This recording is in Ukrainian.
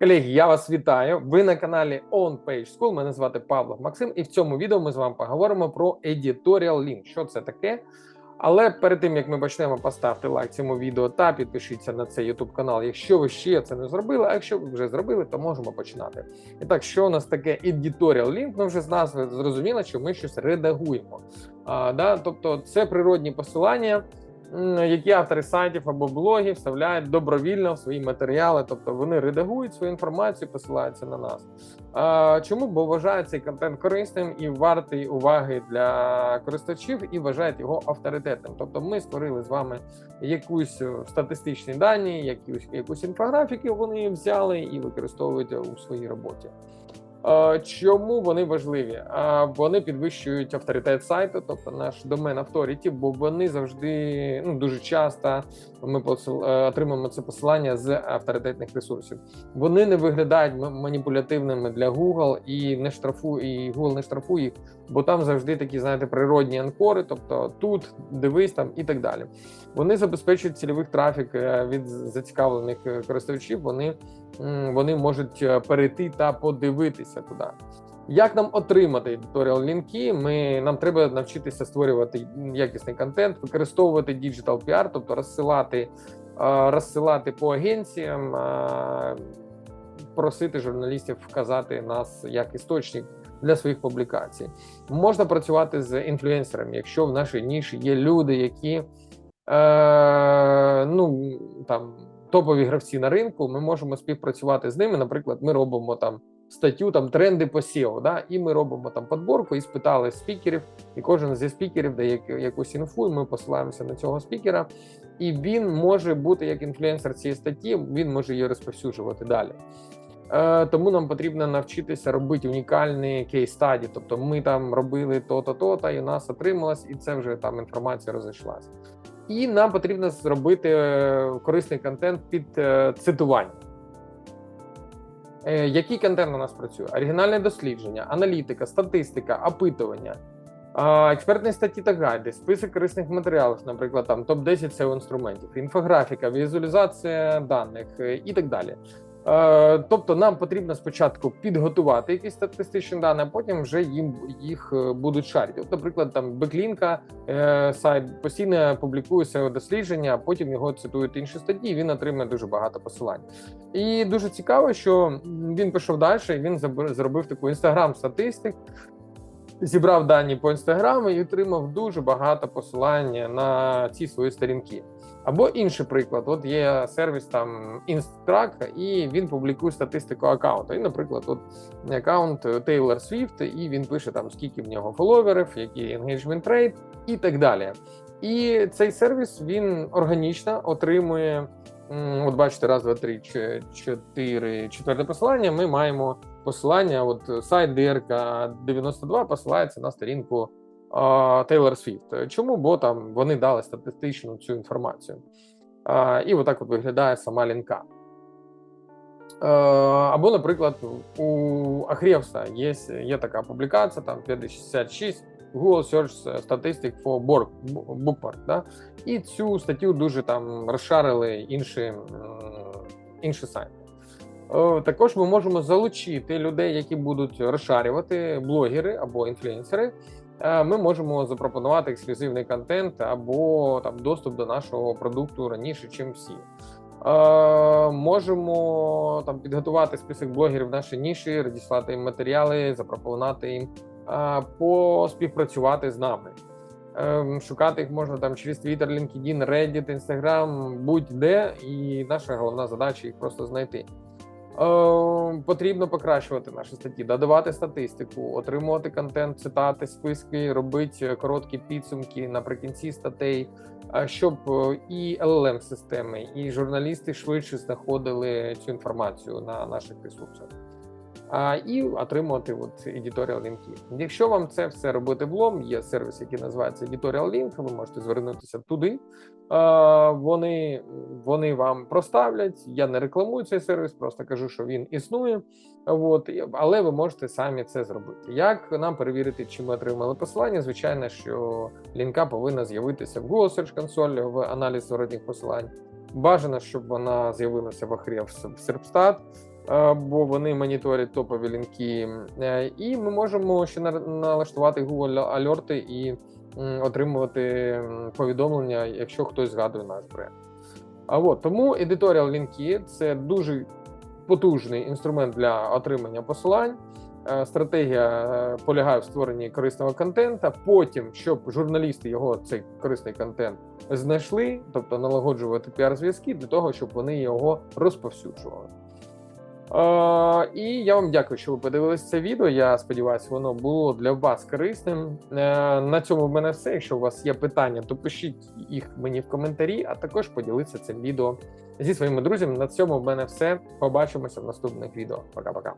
Колеги, я вас вітаю. Ви на каналі On Page School. Мене звати Павло Максим, і в цьому відео ми з вами поговоримо про Editorial Link. Що це таке? Але перед тим як ми почнемо, поставте лайк цьому відео та підпишіться на цей YouTube канал, якщо ви ще це не зробили. А якщо ви вже зробили, то можемо починати. І так, що у нас таке Editorial Link? Ну вже з назви зрозуміло, що ми щось редагуємо. А, да? Тобто, це природні посилання. Які автори сайтів або блогів вставляють добровільно в свої матеріали, тобто вони редагують свою інформацію, посилаються на нас. Чому? Бо вважають цей контент корисним і вартий уваги для користувачів, і вважають його авторитетним. Тобто, ми створили з вами якусь е, статистичні дані, якусь якусь інфографіки вони взяли і використовують у своїй роботі. Чому вони важливі? Вони підвищують авторитет сайту, тобто наш домен авторіті, бо вони завжди ну дуже часто ми е, отримуємо це посилання з авторитетних ресурсів. Вони не виглядають маніпулятивними для Google і не штрафує, і Google не штрафує їх, бо там завжди такі, знаєте, природні анкори, тобто тут дивись там і так далі. Вони забезпечують цільових трафік е, від зацікавлених е, користувачів. Вони вони можуть е, перейти та подивитися туди. Як нам отримати editorial лінки? Ми нам треба навчитися створювати якісний контент, використовувати digital PR, тобто розсилати, розсилати по агенціям, просити журналістів вказати нас як істочник для своїх публікацій. Можна працювати з інфлюенсерами, якщо в нашій ніші є люди, які е, ну там топові гравці на ринку, ми можемо співпрацювати з ними. Наприклад, ми робимо там статтю там тренди по SEO, да, і ми робимо там подборку і спитали спікерів, і кожен зі спікерів дає якусь інфу. і Ми посилаємося на цього спікера, і він може бути як інфлюенсер цієї статті, він може її розповсюджувати далі. Е, Тому нам потрібно навчитися робити унікальні кейс-стаді. Тобто ми там робили то-то, то-то, і у нас отрималось, і це вже там інформація розійшлася. І нам потрібно зробити е, корисний контент під е, цитування. Який контент у нас працює? Оригінальне дослідження, аналітика, статистика, опитування, експертні статті та гайди, список корисних матеріалів, наприклад, там топ-10 SEO інструментів, інфографіка, візуалізація даних і так далі. Е, Тобто, нам потрібно спочатку підготувати якісь статистичні дані, а потім вже їм їх е, будуть шарити. От, наприклад, там Беклінка е, сайт постійно публікує своє дослідження, а потім його цитують інші статті. і Він отримує дуже багато посилань. І дуже цікаво, що він пішов далі. і Він зробив таку інстаграм статистик. Зібрав дані по інстаграму і отримав дуже багато посилання на ці свої сторінки. Або інший приклад: от є сервіс там Instatrack, і він публікує статистику аккаунту. І, наприклад, от аккаунт Taylor Swift, і він пише там скільки в нього фоловерів, який engagement rate і так далі. І цей сервіс він органічно отримує. От бачите, раз, два, три, чотири, четверте посилання. Ми маємо посилання. От сайт ДРК 92 посилається на сторінку Taylor Swift. Чому? Бо там вони дали статистичну цю інформацію. І отак от виглядає сама лінка. Е, Або, наприклад, у Ахревса є, є така публікація, там 56 Google Search Statistics for Book, Bookmark, да? і цю статтю дуже там розшарили інші, інші сайти. Е, Також ми можемо залучити людей, які будуть розшарювати блогери або інфлюенсери. Е, Ми можемо запропонувати ексклюзивний контент або там доступ до нашого продукту раніше, ніж всі. Е, можемо там підготувати список блогерів в ніші, розіслати їм матеріали, запропонувати їм поспівпрацювати з нами. Е, Шукати їх можна там через Twitter, LinkedIn, Reddit, Instagram, будь-де, і наша головна задача їх просто знайти. Е, Потрібно покращувати наші статті, додавати статистику, отримувати контент, цитати, списки, робити короткі підсумки наприкінці статей, а щоб е, і LLM системи, і журналісти швидше знаходили цю інформацію на наших ресурсах. І отримувати от editorial лінки. Якщо вам це все робити влом, є сервіс, який називається Editorial Link, ви можете звернутися туди. Вони, вони вам проставлять. Я не рекламую цей сервіс, просто кажу, що він існує. От, але ви можете самі це зробити. Як нам перевірити, чи ми отримали посилання? Звичайно, що лінка повинна з'явитися в Google Search Console в аналіз зворотніх посилань. Бажано, щоб вона з'явилася в Ahrefs в Serpstat. Бо вони моніторять топові лінки. Е, І ми можемо ще на- налаштувати Google альорти і отримувати повідомлення, якщо хтось згадує наш бренд. А от тому editorial лінки це дуже потужний інструмент для отримання посилань. Е, Стратегія е, полягає в створенні корисного контента. Потім, щоб журналісти його цей корисний контент знайшли, тобто налагоджувати піар-зв'язки для того, щоб вони його розповсюджували. Е, і я вам дякую, що ви подивилися це відео. Я сподіваюся, воно було для вас корисним. Е, на цьому в мене все. Якщо у вас є питання, то пишіть їх мені в коментарі, а також поділіться цим відео зі своїми друзями. На цьому в мене все. Побачимося в наступних відео. Пока-пока.